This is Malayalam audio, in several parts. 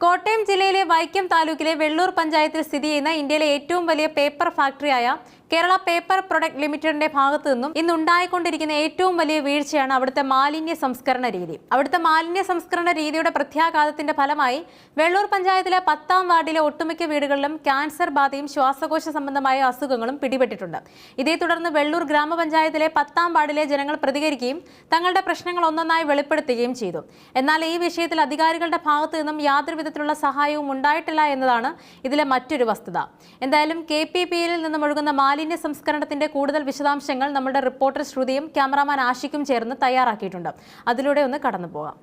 കോട്ടയം ജില്ലയിലെ വൈക്കം താലൂക്കിലെ വെള്ളൂർ പഞ്ചായത്തിൽ സ്ഥിതി ചെയ്യുന്ന ഇന്ത്യയിലെ ഏറ്റവും വലിയ പേപ്പർ ഫാക്ടറിയായ കേരള പേപ്പർ പ്രൊഡക്ട് ലിമിറ്റഡിന്റെ ഭാഗത്തു നിന്നും ഇന്ന് ഉണ്ടായിക്കൊണ്ടിരിക്കുന്ന ഏറ്റവും വലിയ വീഴ്ചയാണ് അവിടുത്തെ മാലിന്യ സംസ്കരണ രീതി. അവിടുത്തെ മാലിന്യ സംസ്കരണ രീതിയുടെ പ്രത്യാഘാതത്തിന്റെ ഫലമായി വെള്ളൂർ പഞ്ചായത്തിലെ പത്താം വാർഡിലെ ഒട്ടുമിക്ക വീടുകളിലും ക്യാൻസർ ബാധയും ശ്വാസകോശ സംബന്ധമായ അസുഖങ്ങളും പിടിപെട്ടിട്ടുണ്ട്. ഇതേ തുടർന്ന് വെള്ളൂർ ഗ്രാമപഞ്ചായത്തിലെ പത്താം വാർഡിലെ ജനങ്ങൾ പ്രതികരിക്കുകയും തങ്ങളുടെ പ്രശ്നങ്ങൾ ഒന്നൊന്നായി വെളിപ്പെടുത്തുകയും ചെയ്തു. എന്നാൽ ഈ വിഷയത്തിൽ അധികാരികളുടെ ഭാഗത്തു നിന്നും യാതൊരു വിധത്തിലുള്ള സഹായവും ഉണ്ടായിട്ടില്ല എന്നതാണ് ഇതിലെ മറ്റൊരു വസ്തുത. എന്തായാലും കെ പി പി എല്ലിൽ നിന്നും ഒഴുകുന്ന മാലിന്യ സംസ്കരണത്തിന്റെ കൂടുതൽ വിശദാംശങ്ങൾ നമ്മുടെ റിപ്പോർട്ടർ ശ്രുതിയും ക്യാമറാമാൻ ആഷിക്കും ചേർന്ന് തയ്യാറാക്കിയിട്ടുണ്ട്. അതിലൂടെ ഒന്ന് കടന്നു പോകാം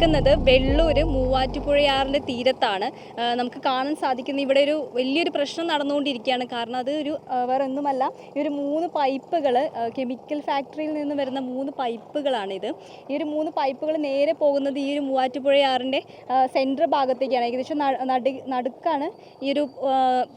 നിൽക്കുന്നത് വെള്ളൂർ മൂവാറ്റുപുഴയാറിന്റെ തീരത്താണ്. നമുക്ക് കാണാൻ സാധിക്കുന്ന ഇവിടെ ഒരു വലിയൊരു പ്രശ്നം നടന്നുകൊണ്ടിരിക്കുകയാണ്. കാരണം അത് ഒരു വേറെ ഒന്നുമല്ല ഈ ഒരു മൂന്ന് പൈപ്പുകൾ കെമിക്കൽ ഫാക്ടറിയിൽ നിന്ന് വരുന്ന മൂന്ന് പൈപ്പുകളാണിത്. ഈ ഒരു മൂന്ന് പൈപ്പുകൾ നേരെ പോകുന്നത് ഈ ഒരു മൂവാറ്റുപുഴയാറിന്റെ സെന്റർ ഭാഗത്തേക്കാണ്. ഏകദേശം നടു നടുക്കാണ് ഈ ഒരു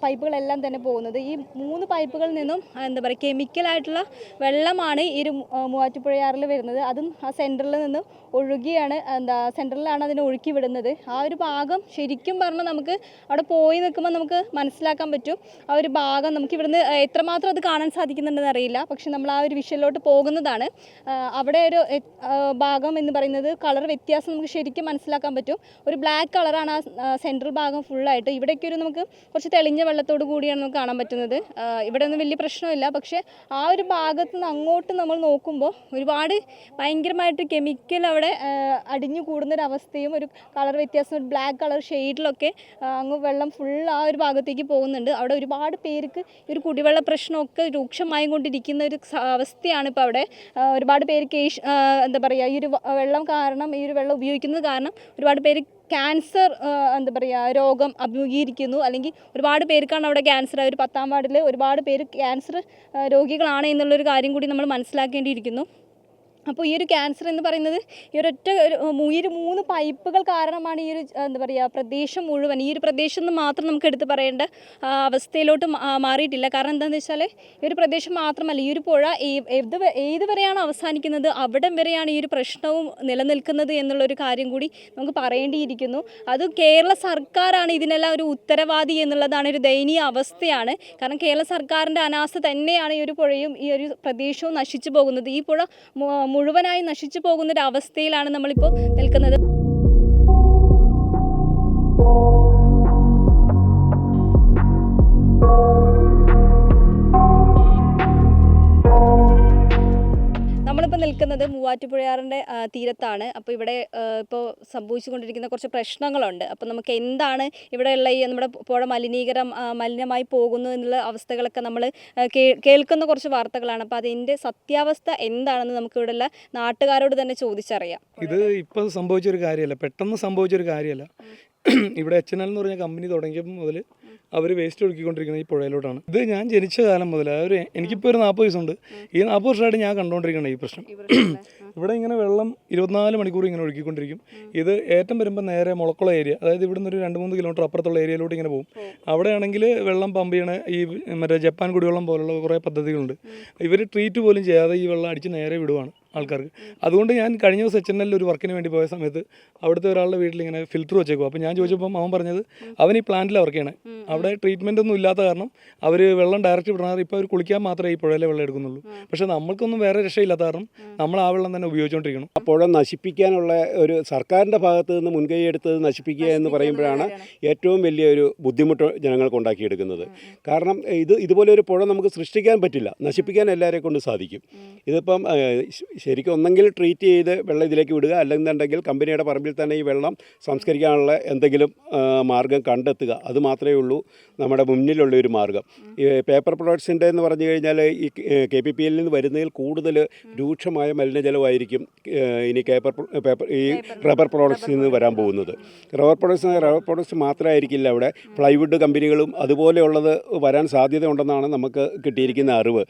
പൈപ്പുകളെല്ലാം തന്നെ പോകുന്നത്. ഈ മൂന്ന് പൈപ്പുകളിൽ നിന്നും എന്താ പറയുക കെമിക്കലായിട്ടുള്ള വെള്ളമാണ് ഈ ഒരു മൂവാറ്റുപുഴയാറിൽ വരുന്നത്. അതും ആ സെന്ററിൽ നിന്ന് ഒഴുകിയാണ് എന്താ സെന്ററിലാണ് അതിനെ ഒഴുക്കി വിടുന്നത്. ആ ഒരു ഭാഗം ശരിക്കും പറഞ്ഞാൽ നമുക്ക് അവിടെ പോയി നിൽക്കുമ്പോൾ നമുക്ക് മനസ്സിലാക്കാൻ പറ്റും. ആ ഒരു ഭാഗം നമുക്ക് ഇവിടുന്ന് എത്രമാത്രം അത് കാണാൻ സാധിക്കുന്നുണ്ടെന്ന് അറിയില്ല. പക്ഷെ നമ്മൾ ആ ഒരു വിഷയിലോട്ട് പോകുന്നതാണ്. അവിടെ ഒരു ഭാഗം എന്ന് പറയുന്നത് കളർ വ്യത്യാസം നമുക്ക് ശരിക്കും മനസ്സിലാക്കാൻ പറ്റും. ഒരു ബ്ലാക്ക് കളറാണ് ആ സെൻട്രൽ ഭാഗം ഫുള്ളായിട്ട്. ഇവിടേക്ക് ഒരു നമുക്ക് കുറച്ച് തെളിഞ്ഞ വെള്ളത്തോട് കൂടിയാണ് നമുക്ക് കാണാൻ പറ്റുന്നത്. ഇവിടെ ഒന്നും വലിയ പ്രശ്നമില്ല. പക്ഷേ ആ ഒരു ഭാഗത്ത് നിന്ന് അങ്ങോട്ട് നമ്മൾ നോക്കുമ്പോൾ ഒരുപാട് ഭയങ്കരമായിട്ട് കെമിക്കൽ അവിടെ അടിഞ്ഞു കൂടുന്നൊരവസ്ഥയും ഒരു കളർ വ്യത്യാസം ഒരു ബ്ലാക്ക് കളർ ഷെയ്ഡിലൊക്കെ അങ്ങ് വെള്ളം ഫുൾ ആ ഒരു ഭാഗത്തേക്ക് പോകുന്നുണ്ട്. അവിടെ ഒരുപാട് പേർക്ക് ഈ ഒരു കുടിവെള്ള പ്രശ്നമൊക്കെ രൂക്ഷമായി കൊണ്ടിരിക്കുന്ന ഒരു അവസ്ഥയാണ് ഇപ്പോൾ അവിടെ. ഒരുപാട് പേര് കേഷ് എന്താ പറയുക ഈ ഒരു വെള്ളം കാരണം ഈ ഒരു വെള്ളം ഉപയോഗിക്കുന്നത് കാരണം ഒരുപാട് പേര് ക്യാൻസർ എന്താ പറയുക രോഗം അഭിമുഖീകരിക്കുന്നു. അല്ലെങ്കിൽ ഒരുപാട് പേർക്കാണ് അവിടെ ക്യാൻസർ ഒരു പത്താം വാർഡിൽ ഒരുപാട് പേര് ക്യാൻസർ രോഗികളാണ് എന്നുള്ളൊരു കാര്യം കൂടി നമ്മൾ മനസ്സിലാക്കേണ്ടിയിരിക്കുന്നു. അപ്പോൾ ഈ ഒരു ക്യാൻസർ എന്ന് പറയുന്നത് ഈ ഒരൊറ്റ ഒരു ഈ ഒരു മൂന്ന് പൈപ്പുകൾ കാരണമാണ് ഈ ഒരു എന്താ പറയുക പ്രദേശം മുഴുവൻ ഈ ഒരു പ്രദേശം എന്ന് മാത്രം നമുക്ക് എടുത്ത് പറയേണ്ട അവസ്ഥയിലോട്ട് മാറിയിട്ടില്ല. കാരണം എന്താണെന്ന് വെച്ചാൽ ഈ ഒരു പ്രദേശം മാത്രമല്ല ഈ ഒരു പുഴ ഏത് ഏത് വരെയാണ് അവസാനിക്കുന്നത് അവിടം വരെയാണ് ഈ ഒരു പ്രശ്നവും നിലനിൽക്കുന്നത് എന്നുള്ളൊരു കാര്യം കൂടി നമുക്ക് പറയേണ്ടിയിരിക്കുന്നു. അത് കേരള സർക്കാരാണ് ഇതിനെല്ലാം ഒരു ഉത്തരവാദി എന്നുള്ളതാണ് ഒരു ദയനീയ അവസ്ഥയാണ്. കാരണം കേരള സർക്കാരിന്റെ അനാസ്ഥ തന്നെയാണ് ഈ ഒരു പുഴയും ഈ ഒരു പ്രദേശവും നശിച്ചു പോകുന്നത്. ഈ പുഴ മുഴുവനായി നശിച്ചു പോകുന്ന ഒരു അവസ്ഥയിലാണ് നമ്മളിപ്പോൾ നിൽക്കുന്നത്. നമ്മളിപ്പോൾ നിൽക്കുന്നത് മൂവാറ്റുപുഴയാറിന്റെ തീരത്താണ്. അപ്പോൾ ഇവിടെ ഇപ്പോൾ സംഭവിച്ചുകൊണ്ടിരിക്കുന്ന കുറച്ച് പ്രശ്നങ്ങളുണ്ട്. അപ്പോൾ നമുക്ക് എന്താണ് ഇവിടെയുള്ള ഈ നമ്മുടെ പുഴ മലിനീകരം മലിനമായി പോകുന്നു എന്നുള്ള അവസ്ഥകളൊക്കെ നമ്മൾ കേൾക്കുന്ന കുറച്ച് വാർത്തകളാണ്. അപ്പോൾ അതിന്റെ സത്യാവസ്ഥ എന്താണെന്ന് നമുക്ക് ഇവിടെയുള്ള നാട്ടുകാരോട് തന്നെ ചോദിച്ചറിയാം. ഇത് ഇപ്പം സംഭവിച്ചൊരു കാര്യമല്ല. പെട്ടെന്ന് സംഭവിച്ചൊരു കാര്യമല്ല. ഇവിടെ എച്ച് എൻ എൽ എന്ന് പറഞ്ഞ കമ്പനി തുടങ്ങിയപ്പോൾ മുതൽ അവർ വേസ്റ്റ് ഒഴുക്കിക്കൊണ്ടിരിക്കുന്നത് ഈ പുഴയിലോട്ടാണ്. ഇത് ഞാൻ ജനിച്ച കാലം മുതൽ ഒരു എനിക്കിപ്പോൾ ഒരു നാൽപ്പത് വയസ്സുണ്ട്. ഈ നാൽപ്പത് വർഷമായിട്ട് ഞാൻ കണ്ടുകൊണ്ടിരിക്കണം ഈ പ്രശ്നം. ഇവിടെ ഇങ്ങനെ വെള്ളം ഇരുപത്തിനാല് മണിക്കൂർ ഇങ്ങനെ ഒഴുക്കിക്കൊണ്ടിരിക്കും. ഇത് ഏറ്റവും വരുമ്പോൾ നേരെ മുളക്കുള ഏരിയ അതായത് ഇവിടുന്ന് ഒരു രണ്ട് മൂന്ന് കിലോമീറ്റർ അപ്പുറത്തുള്ള ഏരിയയിലോട്ട് ഇങ്ങനെ പോകും. അവിടെയാണെങ്കിൽ വെള്ളം പമ്പ് ചെയ്യണ ഈ മറ്റേ ജപ്പാൻ കുടിവെള്ളം പോലുള്ള കുറേ പദ്ധതികളുണ്ട്. ഇവർ ട്രീറ്റ് പോലും ചെയ്യാതെ ഈ വെള്ളം അടിച്ച് നേരെ വിടുവാണ്. ആൾക്കാർക്ക്. അതുകൊണ്ട് ഞാൻ കഴിഞ്ഞ ദിവസം എച്ച് എൻ എല്ലിൽ ഒരു വർക്കിന് വേണ്ടി പോയ സമയത്ത് അവിടുത്തെ ഒരാളുടെ വീട്ടിൽ ഇങ്ങനെ ഫിൽറ്റർ വെച്ചേക്കും അപ്പോൾ ഞാൻ ചോദിച്ചപ്പോൾ അവൻ പറഞ്ഞത് അവൻ ഈ പ്ലാന്റിൽ വർക്ക് ചെയ്യണേ. അവിടെ ട്രീറ്റ്മെന്റ് ഒന്നും ഇല്ലാത്ത കാരണം അവർ വെള്ളം ഡയറക്റ്റ് വിടണത് ഇപ്പോൾ അവർ കുളിക്കാൻ മാത്രമേ ഈ പുഴയിലെ വെള്ളം എടുക്കുന്നുള്ളൂ. പക്ഷേ നമ്മൾക്കൊന്നും വേറെ രക്ഷയില്ലാത്ത കാരണം നമ്മൾ ആ വെള്ളം തന്നെ ഉപയോഗിച്ചുകൊണ്ടിരിക്കണം ആ പുഴ നശിപ്പിക്കാനുള്ള ഒരു സർക്കാരിന്റെ ഭാഗത്ത് നിന്ന് മുൻകൈ എടുത്തത് നശിപ്പിക്കുക എന്ന് പറയുമ്പോഴാണ് ഏറ്റവും വലിയ ഒരു ബുദ്ധിമുട്ട് ജനങ്ങൾക്ക് ഉണ്ടാക്കിയെടുക്കുന്നത്. കാരണം ഇത് ഇതുപോലെ ഒരു പുഴ നമുക്ക് സൃഷ്ടിക്കാൻ പറ്റില്ല. നശിപ്പിക്കാൻ എല്ലാവരെ കൊണ്ട് സാധിക്കും. ഇതിപ്പം ശരിക്കും ഒന്നെങ്കിൽ ട്രീറ്റ് ചെയ്ത് വെള്ളം ഇതിലേക്ക് വിടുക. അല്ലെന്നുണ്ടെങ്കിൽ കമ്പനിയുടെ പറമ്പിൽ തന്നെ ഈ വെള്ളം സംസ്കരിക്കാനുള്ള എന്തെങ്കിലും മാർഗം കണ്ടെത്തുക. അത് മാത്രമേ ഉള്ളൂ നമ്മുടെ മുന്നിലുള്ള ഒരു മാർഗം. ഈ പേപ്പർ പ്രൊഡക്ട്സിന്റെ എന്ന് പറഞ്ഞു കഴിഞ്ഞാൽ ഈ കെ പി പി എല്ലിൽ നിന്ന് വരുന്നതിൽ കൂടുതൽ രൂക്ഷമായ മലിനജലമായിരിക്കും ഇനി പേപ്പർ പേപ്പർ ഈ റബ്ബർ പ്രോഡക്ട്സിൽ നിന്ന് വരാൻ പോകുന്നത്. റബ്ബർ പ്രോഡക്ട്സ് റബ്ബർ പ്രോഡക്ട്സ് മാത്രമായിരിക്കില്ല അവിടെ. പ്ലൈവുഡ് കമ്പനികളും അതുപോലെയുള്ളത് വരാൻ സാധ്യതയുണ്ടെന്നാണ് നമുക്ക് കിട്ടിയിരിക്കുന്ന അറിവ്.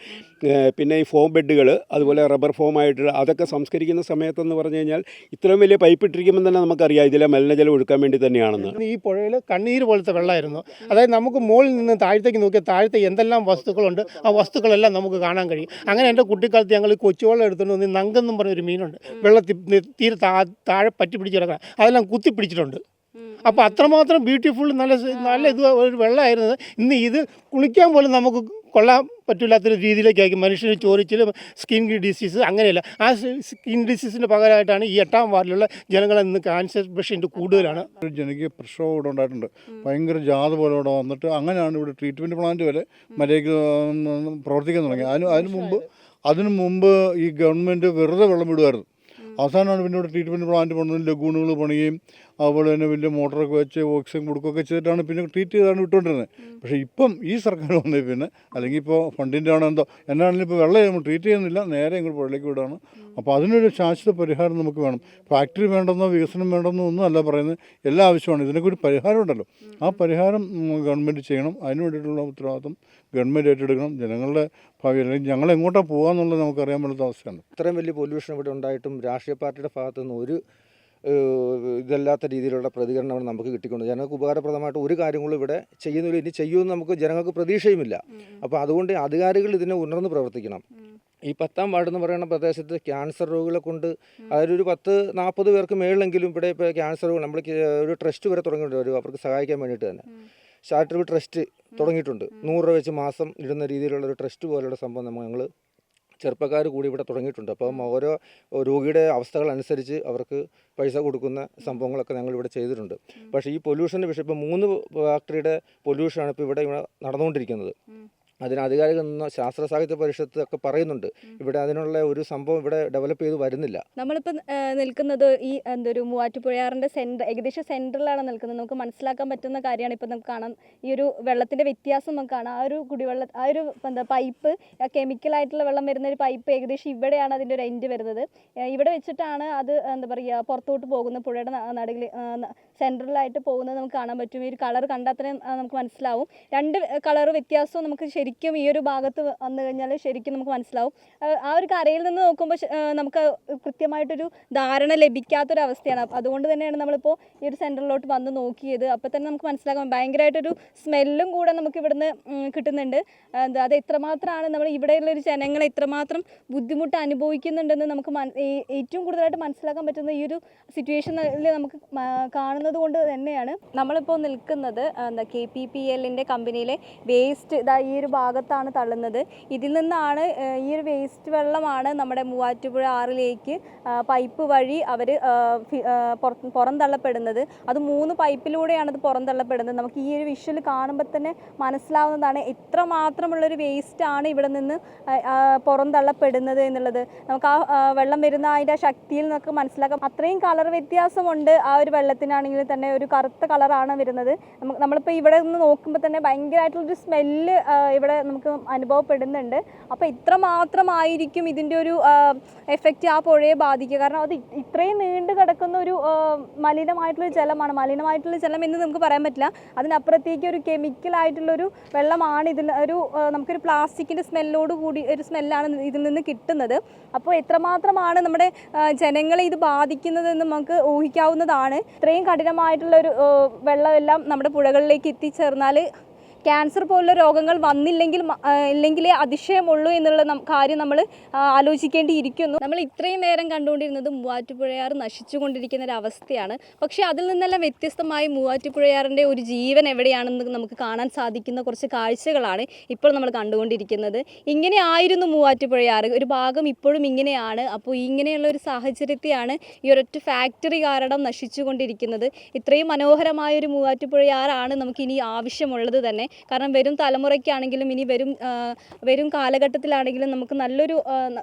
പിന്നെ ഈ ഫോം ബെഡുകൾ അതുപോലെ റബ്ബർ ഫോമായിട്ട് അതൊക്കെ സംസ്കരിക്കുന്ന സമയത്തെന്ന് പറഞ്ഞു കഴിഞ്ഞാൽ ഇത്രയും വലിയ പൈപ്പ് ഇട്ടിരിക്കുമ്പോൾ തന്നെ നമുക്കറിയാം ഇതിലെ മലിനജലം ഒഴുക്കാൻ വേണ്ടി തന്നെയാണെന്ന്. ഈ പുഴയിൽ കണ്ണീർ പോലത്തെ വെള്ളമായിരുന്നു. അതായത് നമുക്ക് മുകളിൽ നിന്ന് താഴത്തേക്ക് നോക്കിയാൽ താഴത്തെ എന്തെല്ലാം വസ്തുക്കളുണ്ട് ആ വസ്തുക്കളെല്ലാം നമുക്ക് കാണാൻ കഴിയും. അങ്ങനെ എന്റെ കുട്ടിക്കാലത്ത് ഞങ്ങൾ ഈ കൊച്ചുവെള്ളം എടുത്തുകൊണ്ട് വന്ന് നങ്കെന്നും പറഞ്ഞൊരു മീനുണ്ട്. വെള്ളത്തിൽ തീരെ താ താഴെ പറ്റി പിടിച്ച് കിടക്കാൻ അതെല്ലാം കുത്തി പിടിച്ചിട്ടുണ്ട്. അപ്പോൾ അത്രമാത്രം ബ്യൂട്ടിഫുൾ നല്ല നല്ല ഇത് ഒരു വെള്ളമായിരുന്നത്. ഇന്ന് ഇത് കുളിക്കാൻ പോലും നമുക്ക് കൊള്ളാൻ പറ്റില്ലാത്തൊരു രീതിയിലേക്കായിരിക്കും. മനുഷ്യന് ചോറിച്ചിലും സ്കിൻ ഡിസീസ് അങ്ങനെയല്ല. ആ സ്കിൻ ഡിസീസിന്റെ പകരമായിട്ടാണ് ഈ എട്ടാം വാർഡിലുള്ള ജനങ്ങളെ ഇന്ന് ക്യാൻസർ പേഷ്യന്റ് കൂടുതലാണ്. ഒരു ജനകീയ പ്രശ്നം ഇവിടെ ഉണ്ടായിട്ടുണ്ട്. ഭയങ്കര ജാഥ പോലെ ഇവിടെ വന്നിട്ട് അങ്ങനെയാണ് ഇവിടെ ട്രീറ്റ്മെന്റ് പ്ലാന്റ് വരെ മര്യാദയ്ക്ക് പ്രവർത്തിക്കാൻ തുടങ്ങി അതിന് അതിന് മുമ്പ് അതിനു മുമ്പ് ഈ ഗവൺമെന്റ് വെറുതെ വെള്ളം വിടുമായിരുന്നു. അവസാനമാണ് പിന്നെ ഇവിടെ ട്രീറ്റ്മെന്റ് പ്ലാന്റ് പണിതും ലഗൂണുകൾ പണിയുകയും അതുപോലെ തന്നെ വലിയ മോട്ടറൊക്കെ വെച്ച് ഓക്സിജൻ കൊടുക്കുകയൊക്കെ ചെയ്തിട്ടാണ് പിന്നെ ട്രീറ്റ് ചെയ്താണ് വിട്ടുകൊണ്ടിരുന്നത്. പക്ഷേ ഇപ്പം ഈ സർക്കാർ വന്നേ പിന്നെ അല്ലെങ്കിൽ ഇപ്പോൾ ഫണ്ടിന്റെ ആണോ എന്തോ എന്നാണെങ്കിലും ഇപ്പോൾ വെള്ളം നമ്മൾ ട്രീറ്റ് ചെയ്യുന്നില്ല നേരെ ഇങ്ങോട്ട് പുഴയിലേക്ക് വിടുകയാണ് അപ്പോൾ അതിനൊരു ശാശ്വത പരിഹാരം നമുക്ക് വേണം. ഫാക്ടറി വേണ്ടെന്നോ വികസനം വേണ്ടെന്നോ ഒന്നും അല്ല പറയുന്നത്. എല്ലാ ആവശ്യമാണ്. ഇതിനൊക്കെ ഒരു പരിഹാരം ഉണ്ടല്ലോ. ആ പരിഹാരം ഗവൺമെന്റ് ചെയ്യണം. അതിന് വേണ്ടിയിട്ടുള്ള ഉത്തരവാദിത്വം ഗവൺമെന്റ് ഏറ്റെടുക്കണം. ജനങ്ങളുടെ ഭാവി അല്ലെങ്കിൽ ഞങ്ങൾ എങ്ങോട്ടാണ് പോകാന്നുള്ളത് നമുക്കറിയാൻ പറ്റാത്ത അവസ്ഥയാണ്. ഇത്രയും വലിയ പൊല്യൂഷൻ ഇവിടെ ഉണ്ടായിട്ടും രാഷ്ട്രീയ പാർട്ടിയുടെ ഭാഗത്തുനിന്ന് ഒരു ഇതല്ലാത്ത രീതിയിലുള്ള പ്രതികരണമാണ് നമുക്ക് കിട്ടിക്കൊണ്ട് ജനങ്ങൾക്ക് ഉപകാരപ്രദമായിട്ട് ഒരു കാര്യങ്ങളും ഇവിടെ ചെയ്യുന്നില്ല. ഇനി ചെയ്യുമെന്ന് നമുക്ക് ജനങ്ങൾക്ക് പ്രതീക്ഷയുമില്ല. അപ്പോൾ അതുകൊണ്ട് അധികാരികൾ ഇതിനെ ഉണർന്ന് പ്രവർത്തിക്കണം. ഈ പത്താം വാർഡ് എന്ന് പറയുന്ന പ്രദേശത്ത് ക്യാൻസർ രോഗികളെ കൊണ്ട് അതായത് ഒരു പത്ത് നാൽപ്പത് പേർക്ക് മേളിലെങ്കിലും ഇവിടെ ഇപ്പോൾ ക്യാൻസർ രോഗികൾ നമ്മൾ ഒരു ട്രസ്റ്റ് വരെ തുടങ്ങിയിട്ടുണ്ട്. ഒരു അവർക്ക് സഹായിക്കാൻ വേണ്ടിയിട്ട് തന്നെ. ചാരിറ്റബിൾ ട്രസ്റ്റ് തുടങ്ങിയിട്ടുണ്ട്. നൂറ് രൂപ വെച്ച് മാസം ഇടുന്ന രീതിയിലുള്ള ഒരു ട്രസ്റ്റ് പോലുള്ള സംഭവം നമ്മൾ ഞങ്ങൾ ചെറുപ്പക്കാർ കൂടി ഇവിടെ തുടങ്ങിയിട്ടുണ്ട്. അപ്പം ഓരോ രോഗിയുടെ അവസ്ഥകൾ അനുസരിച്ച് അവർക്ക് പൈസ കൊടുക്കുന്ന സംഭവങ്ങളൊക്കെ ഞങ്ങൾ ഇവിടെ ചെയ്തിട്ടുണ്ട്. പക്ഷേ ഈ പൊല്യൂഷന്റെ വിഷയം ഇപ്പോൾ മൂന്ന് ഫാക്ടറിയുടെ പൊല്യൂഷനാണ് ഇപ്പോൾ ഇവിടെ ഇവിടെ നടന്നുകൊണ്ടിരിക്കുന്നത് അതിന് അധികാരികൾ നിന്ന് ശാസ്ത്ര സാഹിത്യ പരിഷത്ത് ഒക്കെ പറയുന്നുണ്ട്. ഇവിടെ അതിനുള്ള ഒരു സംഭവം ഇവിടെ ഡെവലപ്പ് ചെയ്ത് വരുന്നില്ല. നമ്മളിപ്പോൾ നിൽക്കുന്നത് ഈ എന്തൊരു മൂവാറ്റുപുഴയാറിന്റെ സെന്റർ ഏകദേശം സെന്ററിലാണ് നിൽക്കുന്നത്. നമുക്ക് മനസ്സിലാക്കാൻ പറ്റുന്ന കാര്യമാണ് ഇപ്പോൾ നമുക്ക് കാണാം ഈ ഒരു വെള്ളത്തിന്റെ വ്യത്യാസം നമുക്ക് കാണാം. ആ ഒരു കുടിവെള്ള ആ ഒരു എന്താ പൈപ്പ് കെമിക്കലായിട്ടുള്ള വെള്ളം വരുന്ന ഒരു പൈപ്പ് ഏകദേശം ഇവിടെയാണ് അതിന്റെ ഒരു എൻഡ് വരുന്നത്. ഇവിടെ വെച്ചിട്ടാണ് അത് എന്താ പറയുക പുറത്തോട്ട് പോകുന്ന പുഴയുടെ നടുകിൽ സെൻട്രലായിട്ട് പോകുന്നത് നമുക്ക് കാണാൻ പറ്റും. ഈ ഒരു കളർ കണ്ടാൽ തന്നെ നമുക്ക് മനസ്സിലാവും. രണ്ട് കളർ വ്യത്യാസവും നമുക്ക് ശരിക്കും ഈ ഒരു ഭാഗത്ത് വന്നു കഴിഞ്ഞാൽ ശരിക്കും നമുക്ക് മനസ്സിലാവും. ആ, ഒരു കരയിൽ നിന്ന് നോക്കുമ്പോൾ നമുക്ക് കൃത്യമായിട്ടൊരു ധാരണ ലഭിക്കാത്തൊരവസ്ഥയാണ്. അതുകൊണ്ട് തന്നെയാണ് നമ്മളിപ്പോൾ ഈ ഒരു സെന്ററിലോട്ട് വന്ന് നോക്കിയത്. അപ്പോൾ തന്നെ നമുക്ക് മനസ്സിലാക്കാം. ഭയങ്കരമായിട്ടൊരു സ്മെല്ലും കൂടെ നമുക്ക് ഇവിടുന്ന് കിട്ടുന്നുണ്ട്. എന്താ അത് എത്രമാത്രമാണ് നമ്മൾ ഇവിടെയുള്ള ഒരു ജനങ്ങളെ ഇത്രമാത്രം ബുദ്ധിമുട്ട് അനുഭവിക്കുന്നുണ്ടെന്ന് നമുക്ക് ഏറ്റവും കൂടുതലായിട്ട് മനസ്സിലാക്കാൻ പറ്റുന്ന ഈ ഒരു സിറ്റുവേഷനിൽ നമുക്ക് കാണുന്നത് കൊണ്ട് തന്നെയാണ് നമ്മളിപ്പോൾ നിൽക്കുന്നത് എന്താ കെ പി പി എല്ലിന്റെ കമ്പനിയിലെ വേസ്റ്റ് ഇതാ ഈ ഒരു ഭാഗത്താണ് തള്ളുന്നത്. ഇതിൽ നിന്നാണ് ഈ ഒരു വേസ്റ്റ് വെള്ളമാണ് നമ്മുടെ മൂവാറ്റുപുഴ ആറിലേക്ക് പൈപ്പ് വഴി അവർ പുറന്തള്ളപ്പെടുന്നത് അത് മൂന്ന് പൈപ്പിലൂടെയാണ് അത് പുറന്തള്ളപ്പെടുന്നത് നമുക്ക് ഈ ഒരു വിഷ്വൽ കാണുമ്പോൾ തന്നെ മനസ്സിലാവുന്നതാണ് എത്രമാത്രമുള്ളൊരു വേസ്റ്റാണ് ഇവിടെ നിന്ന് പുറന്തള്ളപ്പെടുന്നത് എന്നുള്ളത്. നമുക്ക് ആ വെള്ളം വരുന്ന അതിന്റെ ശക്തിയിൽ നിന്നൊക്കെ മനസ്സിലാക്കാം. അത്രയും കളർ വ്യത്യാസമുണ്ട് ആ ഒരു വെള്ളത്തിനാണെങ്കിൽ തന്നെ ഒരു കറുത്ത കളറാണ് വരുന്നത്. നമ്മളിപ്പോൾ ഇവിടെ നിന്ന് നോക്കുമ്പോൾ തന്നെ ഭയങ്കരമായിട്ടുള്ളൊരു സ്മെല്ല് ഇവിടെ നമുക്ക് അനുഭവപ്പെടുന്നുണ്ട്. അപ്പോൾ ഇത്രമാത്രമായിരിക്കും ഇതിന്റെ ഒരു എഫക്റ്റ് ആ പുഴയെ ബാധിക്കുക. കാരണം അത് ഇത്രയും നീണ്ടു കിടക്കുന്ന ഒരു മലിനമായിട്ടുള്ള ജലമാണ്. മലിനമായിട്ടുള്ള ജലം എന്ന് നമുക്ക് പറയാൻ പറ്റില്ല. അതിനപ്പുറത്തേക്ക് ഒരു കെമിക്കലായിട്ടുള്ളൊരു വെള്ളമാണ് ഇതിൽ ഒരു നമുക്കൊരു പ്ലാസ്റ്റിക്കിന്റെ സ്മെല്ലോട് കൂടി ഒരു സ്മെല്ലാണ് ഇതിൽ നിന്ന് കിട്ടുന്നത്. അപ്പോൾ എത്രമാത്രമാണ് നമ്മുടെ ജനങ്ങളെ ഇത് ബാധിക്കുന്നതെന്ന് നമുക്ക് ഊഹിക്കാവുന്നതാണ്. ഇത്രയും കഠിനമായിട്ടുള്ളൊരു വെള്ളമെല്ലാം നമ്മുടെ പുഴകളിലേക്ക് എത്തിച്ചേർന്നാൽ ക്യാൻസർ പോലുള്ള രോഗങ്ങൾ വന്നില്ലെങ്കിൽ ഇല്ലെങ്കിലേ അതിശയമുള്ളൂ എന്നുള്ള കാര്യം നമ്മൾ ആലോചിക്കേണ്ടിയിരിക്കുന്നു. നമ്മൾ ഇത്രയും നേരം കണ്ടുകൊണ്ടിരുന്നത് മൂവാറ്റുപുഴയാർ നശിച്ചുകൊണ്ടിരിക്കുന്ന ഒരു അവസ്ഥയാണ്. പക്ഷേ അതിൽ നിന്നെല്ലാം വ്യത്യസ്തമായി മൂവാറ്റുപുഴയാറിന്റെ ഒരു ജീവൻ എവിടെയാണെന്ന് നമുക്ക് കാണാൻ സാധിക്കുന്ന കുറച്ച് കാഴ്ചകളാണ് ഇപ്പോൾ നമ്മൾ കണ്ടുകൊണ്ടിരിക്കുന്നത്. ഇങ്ങനെ ആയിരുന്നു മൂവാറ്റുപുഴയാറ് ഒരു ഭാഗം ഇപ്പോഴും ഇങ്ങനെയാണ്. അപ്പോൾ ഇങ്ങനെയുള്ള ഒരു സാഹചര്യത്തെയാണ് ഈ ഒരൊറ്റ ഫാക്ടറി കാരണം നശിച്ചുകൊണ്ടിരിക്കുന്നത്. ഇത്രയും മനോഹരമായ ഒരു മൂവാറ്റുപുഴയാറാണ് നമുക്കിനി ആവശ്യമുള്ളത് തന്നെ. കാരണം വരും തലമുറയ്ക്കാണെങ്കിലും ഇനി വരും വരും കാലഘട്ടത്തിലാണെങ്കിലും നമുക്ക് നല്ലൊരു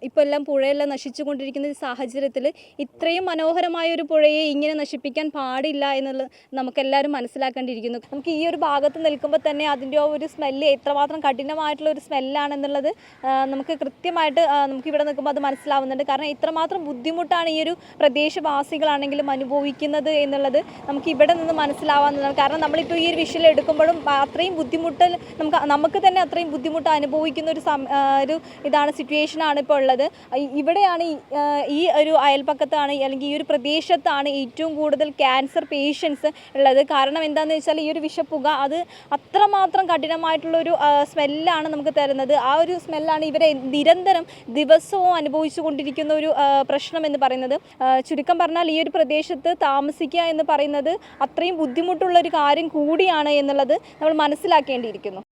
ഇപ്പോൾ എല്ലാം പുഴയെല്ലാം നശിച്ചുകൊണ്ടിരിക്കുന്ന സാഹചര്യത്തിൽ ഇത്രയും മനോഹരമായ ഒരു പുഴയെ ഇങ്ങനെ നശിപ്പിക്കാൻ പാടില്ല എന്നുള്ളത് നമുക്കെല്ലാവരും മനസ്സിലാക്കേണ്ടിയിരിക്കുന്നു. നമുക്ക് ഈ ഒരു ഭാഗത്ത് നിൽക്കുമ്പോൾ തന്നെ അതിന്റെ ആ ഒരു സ്മെല്ല് എത്രമാത്രം കഠിനമായിട്ടുള്ള ഒരു സ്മെല്ലാണെന്നുള്ളത് നമുക്ക് കൃത്യമായിട്ട് നമുക്ക് ഇവിടെ നിൽക്കുമ്പോൾ അത് മനസ്സിലാവുന്നുണ്ട്. കാരണം ഇത്രമാത്രം ബുദ്ധിമുട്ടാണ് ഈ ഒരു പ്രദേശവാസികളാണെങ്കിലും അനുഭവിക്കുന്നത് എന്നുള്ളത് നമുക്ക് ഇവിടെ നിന്ന് മനസ്സിലാവാവുന്നതാണ് കാരണം നമ്മളിപ്പോൾ ഈ ഒരു വിഷയം എടുക്കുമ്പോഴും അത്രയും ബുദ്ധിമുട്ട് ബുദ്ധിമുട്ട് നമുക്ക് നമുക്ക് തന്നെ അത്രയും ബുദ്ധിമുട്ട് അനുഭവിക്കുന്ന ഒരു ഒരു ഇതാണ് സിറ്റുവേഷനാണ് ഇപ്പോൾ ഉള്ളത്. ഇവിടെയാണ് ഈ, ഒരു അയൽപ്പക്കത്താണ് അല്ലെങ്കിൽ ഈ ഒരു പ്രദേശത്താണ് ഏറ്റവും കൂടുതൽ ക്യാൻസർ പേഷ്യൻസ് ഉള്ളത്. കാരണം എന്താണെന്ന് വെച്ചാൽ ഈ ഒരു വിഷപ്പുക അത് അത്രമാത്രം കഠിനമായിട്ടുള്ളൊരു സ്മെല്ലാണ് നമുക്ക് തരുന്നത്. ആ ഒരു സ്മെല്ലാണ് ഇവരെ നിരന്തരം ദിവസവും അനുഭവിച്ചു കൊണ്ടിരിക്കുന്ന ഒരു പ്രശ്നം എന്ന് പറയുന്നത്. ചുരുക്കം പറഞ്ഞാൽ ഈ ഒരു പ്രദേശത്ത് താമസിക്കുക എന്ന് പറയുന്നത് അത്രയും ബുദ്ധിമുട്ടുള്ള ഒരു കാര്യം കൂടിയാണ് എന്നുള്ളത് നമ്മൾ മനസ്സിലാക്കേണ്ടിയിരിക്കുന്നു